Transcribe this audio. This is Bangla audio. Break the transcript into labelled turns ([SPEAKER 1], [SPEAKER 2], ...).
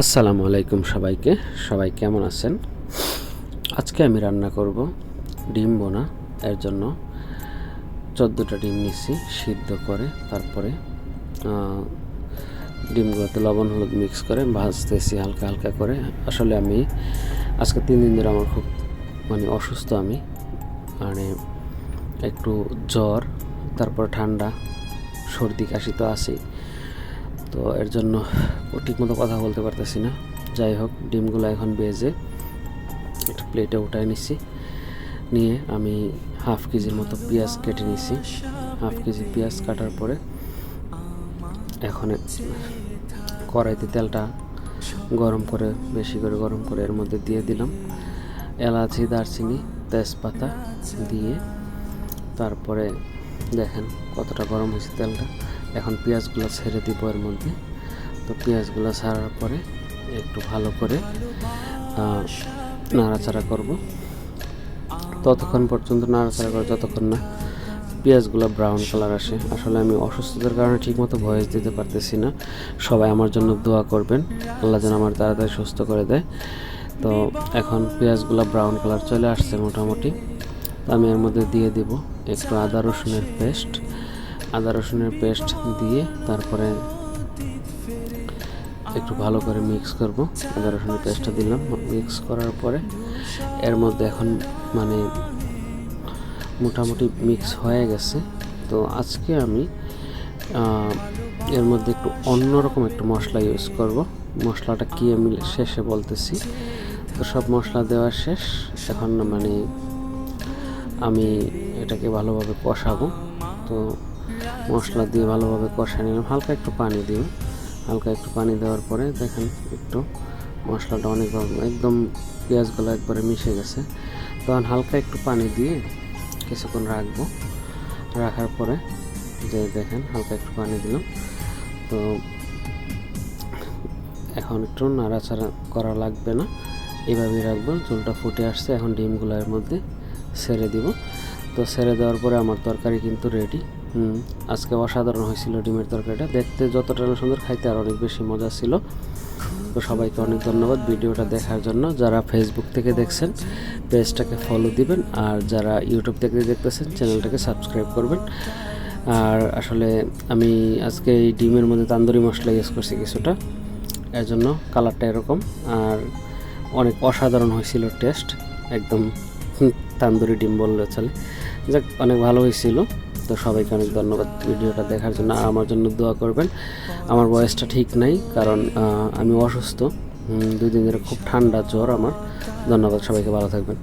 [SPEAKER 1] আসসালামু আলাইকুম সবাইকে। সবাই কেমন আছেন? আজকে আমি রান্না করব ডিম বোনা। এর জন্য চোদ্দোটা ডিম নিচ্ছি সিদ্ধ করে। তারপরে ডিমগুলোতে লবণ হলুদ মিক্স করে ভাজতেছি হালকা হালকা করে। আসলে আমি আজকে তিন দিন ধরে আমার খুব মানে অসুস্থ আমি। মানে একটু জ্বর, তারপর ঠান্ডা, সর্দি কাশি তো আছেই। তো এর জন্য ঠিকমতো কথা বলতে পারতেছি না। যাই হোক, ডিমগুলো এখন বেজে একটা প্লেটে উঠায় নিচ্ছি। নিয়ে আমি হাফ কেজির মতো পেঁয়াজ কেটে নিচ্ছি। হাফ কেজি পেঁয়াজ কাটার পরে এখন কড়াইতে তেলটা গরম করে, বেশি করে গরম করে এর মধ্যে দিয়ে দিলাম। এলাচি, দারচিনি, তেজপাতা দিয়ে তারপরে দেখেন কতটা গরম হয়েছে তেলটা। এখন পেঁয়াজগুলো ছেড়ে দিব এর মধ্যে। তো পেঁয়াজগুলো ছাড়ার পরে একটু ভালো করে নাড়াচাড়া করব। ততক্ষণ পর্যন্ত নাড়াচাড়া করে যতক্ষণ না পেঁয়াজগুলো ব্রাউন কালার আসে। আসলে আমি অসুস্থতার কারণে ঠিকমতো ভয়েস দিতে পারতেছি না। সবাই আমার জন্য দোয়া করবেন। আল্লাহ যেন আমার তাড়াতাড়ি সুস্থ করে দেয়। তো এখন পেঁয়াজগুলো ব্রাউন কালার চলে আসছে মোটামুটি। তো আমি এর মধ্যে দিয়ে দিব একটু আদা রসুনের পেস্ট আদা রসুনের পেস্ট দিয়ে তারপরে একটু ভালো করে মিক্স করব। আদা রসুনের পেস্টটা দিলাম। মিক্স করার পরে এর মধ্যে এখন মানে মোটামুটি মিক্স হয়ে গেছে। তো আজকে আমি এর মধ্যে একটু অন্যরকম একটু মশলা ইউজ করব। মশলাটা কি আমি শেষে বলতেছি। তো সব মশলা দেওয়া শেষ। এখন মানে আমি এটাকে ভালোভাবে কষাবো। তো মশলা দিয়ে ভালোভাবে কষা নিলাম। হালকা একটু পানি দিই হালকা একটু পানি দেওয়ার পরে দেখেন একটু মশলাটা অনেক একদম পেঁয়াজগুলো একবারে মিশে গেছে। তখন হালকা একটু পানি দিয়ে কিছুক্ষণ রাখব। রাখার পরে যে দেখেন হালকা একটু পানি দিলাম। তো এখন একটু নাড়াচাড়া করা লাগবে না। এভাবেই রাখব। ঝোলটা ফুটে আসছে। এখন ডিমগুলোর মধ্যে ছেড়ে দিব। তো ছেড়ে দেওয়ার পরে আমার তরকারি কিন্তু রেডি হুম। আজকে অসাধারণ হয়েছিল ডিমের তরকারিটা। দেখতে যতটা না সুন্দর, খাইতে আর অনেক বেশি মজা ছিল। তো সবাইকে অনেক ধন্যবাদ ভিডিওটা দেখার জন্য। যারা ফেসবুক থেকে দেখছেন, পেজটাকে ফলো দিবেন। আর যারা ইউটিউব থেকে দেখতেছেন চ্যানেলটাকে সাবস্ক্রাইব করবেন। আর আসলে আমি আজকে এই ডিমের মধ্যে তান্দুরি মশলা ইউজ করছি কিছুটা। এর জন্য কালারটা এরকম। আর অনেক অসাধারণ হয়েছিল টেস্ট একদম তান্দুরি ডিম বললে চলে। যাক, অনেক ভালো হয়েছিল। তো সবাইকে অনেক ধন্যবাদ ভিডিওটা দেখার জন্য। আর আমার জন্য দোয়া করবেন। আমার বয়সটা ঠিক নাই, কারণ আমি অসুস্থ। দুই দিন ধরে খুব ঠান্ডা জ্বর আমার। ধন্যবাদ সবাইকে, ভালো থাকবেন।